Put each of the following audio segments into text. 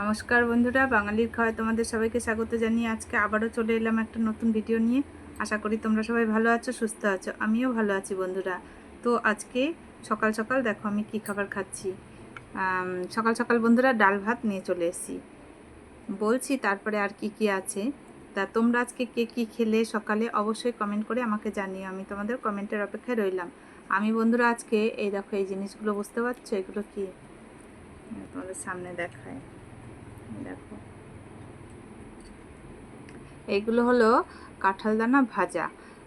নমস্কার বন্ধুরা, বাঙালির খাওয়া তোমাদের সবাইকে স্বাগত জানিয়ে আজকে আবারও চলে এলাম একটা নতুন ভিডিও নিয়ে। আশা করি তোমরা সবাই ভালো আছো, সুস্থ আছো, আমিও ভালো আছি বন্ধুরা। তো আজকে সকাল সকাল দেখো আমি কি খাবার খাচ্ছি। সকাল সকাল বন্ধুরা ডাল ভাত নিয়ে চলে এসেছি। বলছি তারপরে আর কি কি আছে। তা তোমরা আজকে কে কী খেলে সকালে অবশ্যই কমেন্ট করে আমাকে জানিও, আমি তোমাদের কমেন্টের অপেক্ষায় রইলাম। আমি বন্ধুরা আজকে এই দেখো এই জিনিসগুলো বুঝতে পারছ, এগুলো কি? তোমাদের সামনে দেখায়। এইগুলো হলো কাঁঠাল দানা ভাজা।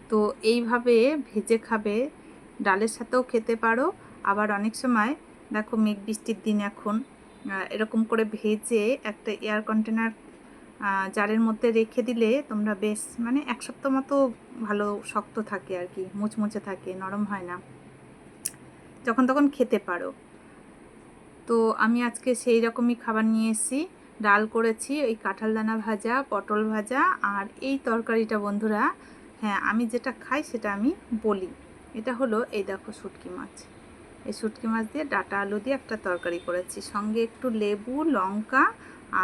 তো এইভাবে ভেজে খাবে, ডালের সাথেও খেতে পারো। আবার অনেক সময় দেখো মেঘ বৃষ্টির দিন এখন এরকম করে ভেজে একটা এয়ার কন্টেনার জারের মধ্যে রেখে দিলে তোমরা বেশ মানে এক সপ্তাহ মতো ভালো শক্ত থাকে আর কি, মুচমুচে থাকে, নরম হয় না। যখন তখন খেতে পারো। তো আমি আজকে সেই রকমই খাবার নিয়ে এসেছি। ডাল করেছি ওই কাঁঠাল দানা ভাজা, পটল ভাজা আর এই তরকারিটা বন্ধুরা হ্যাঁ আমি যেটা খাই সেটা আমি বলি। এটা হলো এই দেখো শুটকি মাছ। এই শুটকি মাছ দিয়ে ডাটা আলু দিয়ে একটা তরকারি করেছি। সঙ্গে একটু লেবু, লঙ্কা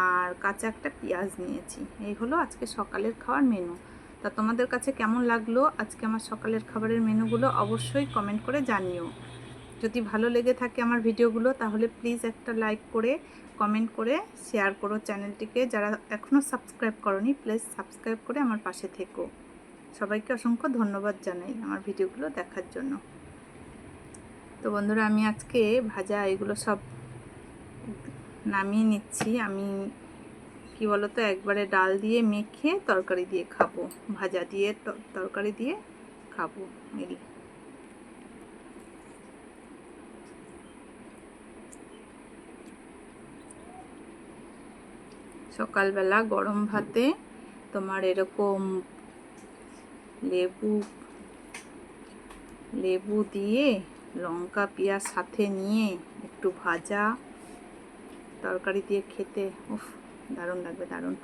আর কাঁচা একটা পেঁয়াজ নিয়েছি। এই হলো আজকে সকালের খাওয়ার মেনু তা তোমাদের কাছে কেমন লাগল? আজকে আমার সকালের খাবারের মেনুগুলো অবশ্যই কমেন্ট করে জানিও। যদি ভালো লেগে থাকে আমার ভিডিওগুলো, তাহলে প্লিজ একটা লাইক করে কমেন্ট করে শেয়ার করো চ্যানেলটিকে যারা এখনও সাবস্ক্রাইব করনি প্লিজ সাবস্ক্রাইব করে আমার পাশে থেকো। সবাইকে অসংখ্য ধন্যবাদ জানাই আমার ভিডিওগুলো দেখার জন্য। তো বন্ধুরা, আমি আজকে ভাজা এগুলো সব নামিয়ে নিচ্ছি। আমি কি বলতো, একবারে ডাল দিয়ে মেখে তরকারি দিয়ে খাব। ভাজা দিয়ে তরকারি দিয়ে খাব এই সকালবেলা গরম ভাতে তোমার এরকম লেবু লেবু দিয়ে লঙ্কা, পেঁয়াজ সাথে নিয়ে একটু ভাজা তরকারি দিয়ে খেতে। উফ, দারুণ লাগবে, দারুণ।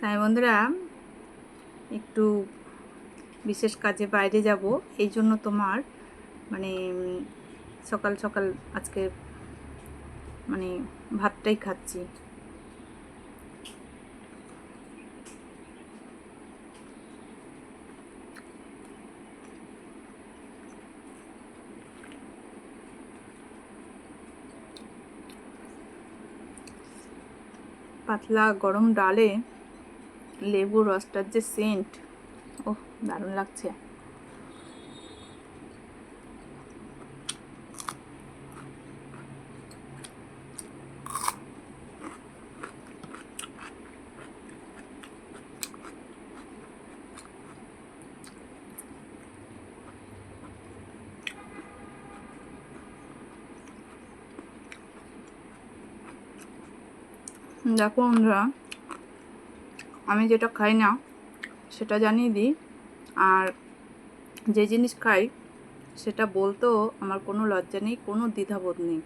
তাই বন্ধুরা, একটু বিশেষ কাজে বাইরে যাব। এই জন্য তোমার মানে সকাল সকাল আজকে মানে ভাতটাই খাচ্ছি। পাতলা গরম ডালে লেবু রসটার যে সেন্ট ওহ দারুণ লাগছে। দেখো বন্ধুরা, আমি যেটা খাই না, সেটা জানিয়ে দিই। আর যে জিনিস খাই, সেটা বলতেও আমার কোনো লজ্জা নেই, কোনো দ্বিধাবোধ নেই।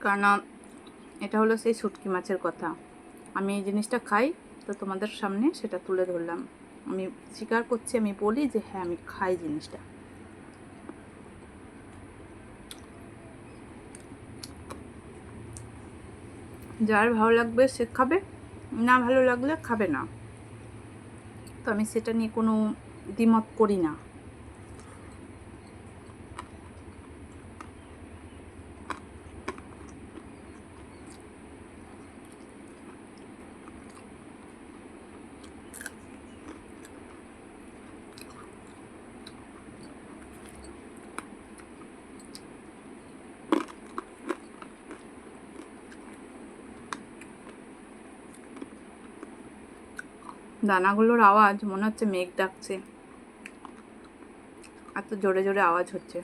কারণ, এটা হলো সেই শুটকি মাছের কথা। আমি এই জিনিসটা খাই, তো তোমাদের সামনে সেটা তুলে ধরলাম। আমি স্বীকার করছি, আমি বলি যে হ্যাঁ আমি খাই জিনিসটা। যার ভালো লাগবে সে খাবে, না ভালো লাগলে খাবে না। তো আমি সেটা নিয়ে কোনো দ্বিমত করি না। দানাগুলোর আওয়াজ মনে হচ্ছে মেঘ ডাকছে। এত জোরে জোরে আওয়াজ হচ্ছে।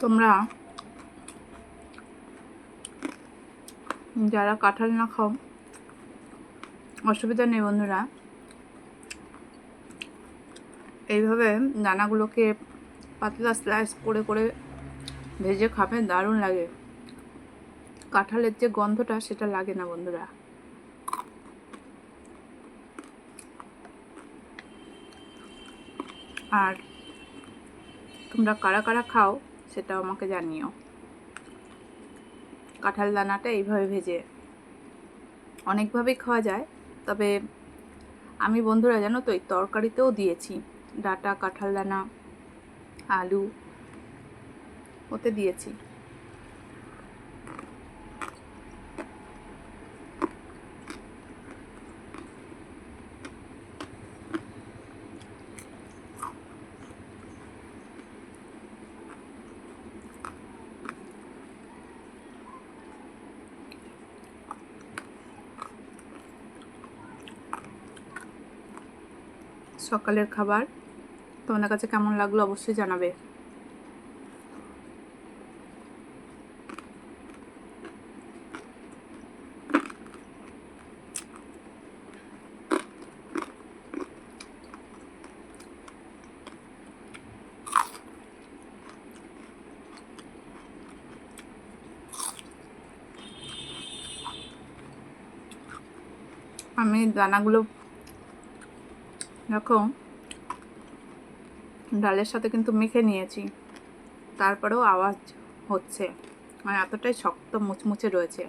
তোমরা যারা কাঁঠাল না খাও, অসুবিধা নেই বন্ধুরা। এইভাবে দানাগুলোকে পাতলা স্লাইস করে করে ভেজে খাবে, দারুণ লাগে। কাঁঠালের যে গন্ধটা, সেটা লাগে না বন্ধুরা। আর তোমরা কারা কারা খাও সেটাও আমাকে জানিও। কাঁঠাল দানাটা এইভাবে ভেজে অনেকভাবেই খাওয়া যায়, তবে আমি বন্ধুরা জানো তো, এই তরকারিতেও দিয়েছি। ডাটা কাঁঠাল দানা আলু, ওতে দিয়েছি। সকালের খাবার। তোমাদের কাছে কেমন লাগল অবশ্যই জানাবে। আমি দানাগুলো দেখো ডালের সাথে কিন্তু মেখে নিয়েছি। তারপরেও আওয়াজ হচ্ছে। আর এতটাই শক্ত মুচমুচে রয়েছে।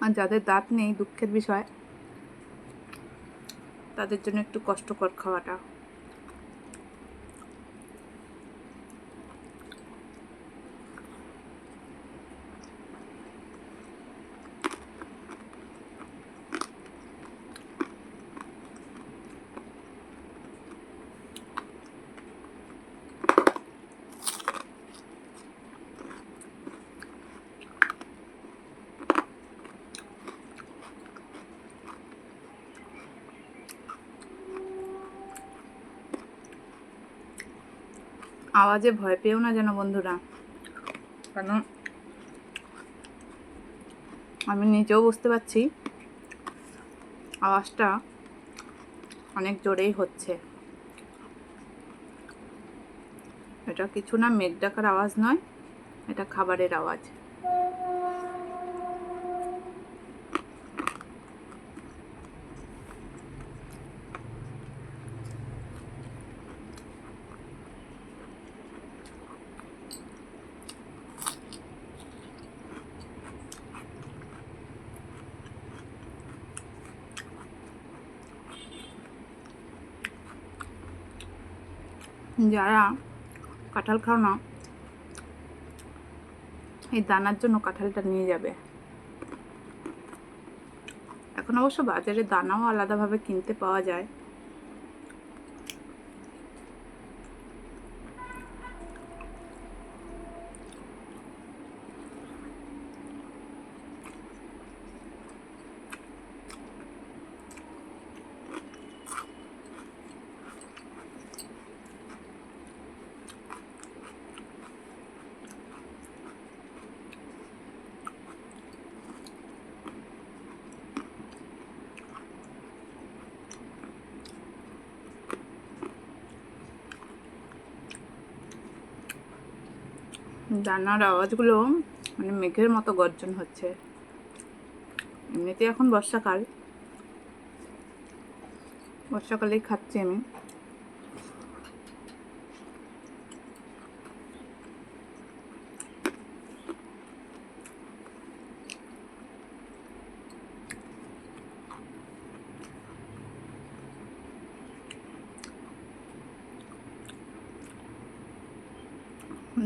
আর যাদের দাঁত নেই, দুঃখের বিষয়, তাদের জন্য একটু কষ্টকর খাওয়াটা। আওয়াজে ভয় পেও না যেন বন্ধুরা। কারণ আমি নিজেও বুঝতে পারছি। আওয়াজটা অনেক জোরেই হচ্ছে। এটা কিছু না মেঘ ডাকার আওয়াজ নয়, এটা খাবারের আওয়াজ। যারা কাঁঠাল খাও না, এই দানার জন্য কাঁঠালটা নিয়ে যাবে। এখন অবশ্য বাজারে দানাও আলাদাভাবে কিনতে পাওয়া যায়। দানার আওয়াজগুলো মানে মেঘের মতো গর্জন হচ্ছে। এমনিতে এখন বর্ষাকাল। বর্ষাকালেই খাচ্ছি আমি।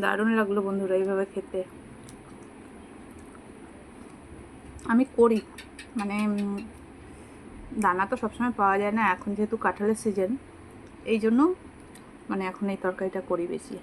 দারুণ লাগল বন্ধুরা এইভাবে খেতে। আমি করি মানে দানা তো সবসময় পাওয়া যায় না, এখন যেহেতু কাঁঠালের সিজন এই জন্য মানে এখন এই তরকারিটা করি বেশি।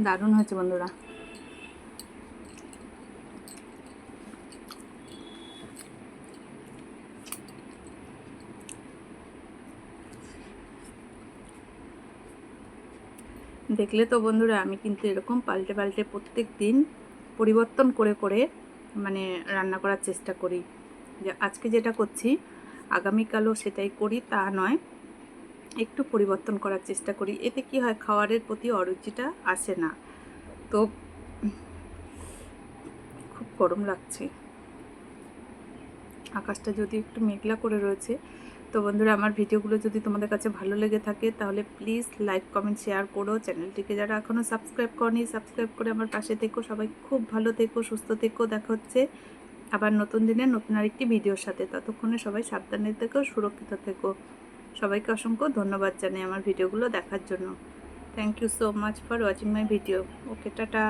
দারুণ হয়েছে বন্ধুরা। দেখলে তো বন্ধুরা, আমি কিন্তু এরকম পাল্টে পাল্টে প্রত্যেক দিন পরিবর্তন করে করে মানে রান্না করার চেষ্টা করি। যে আজকে যেটা করছি, আগামীকালও সেটাই করি, তা নয়। একটু পরিবর্তন করার চেষ্টা করি। এতে কি হয়, খাবারের প্রতি অরুচিটা আসে না। তো খুব গরম লাগছে। আকাশটা যদি একটু মেঘলা করে রয়েছে। তো বন্ধুরা, আমার ভিডিওগুলো যদি তোমাদের কাছে ভালো লেগে থাকে, তাহলে প্লিজ লাইক, কমেন্ট, শেয়ার করো। চ্যানেলটিকে যারা এখনও সাবস্ক্রাইব করনি, সাবস্ক্রাইব করে আমার পাশে থেকো। সবাই খুব ভালো থেকো, সুস্থ থেকো। দেখা হচ্ছে আবার নতুন দিনে নতুন আরেকটি ভিডিওর সাথে। ততক্ষণে সবাই সাবধানে থেকো, সুরক্ষিত থেকো। সবাইকে অসংখ্য ধন্যবাদ জানাই আমার ভিডিওগুলো দেখার জন্য। Thank you so much for watching my video okay tata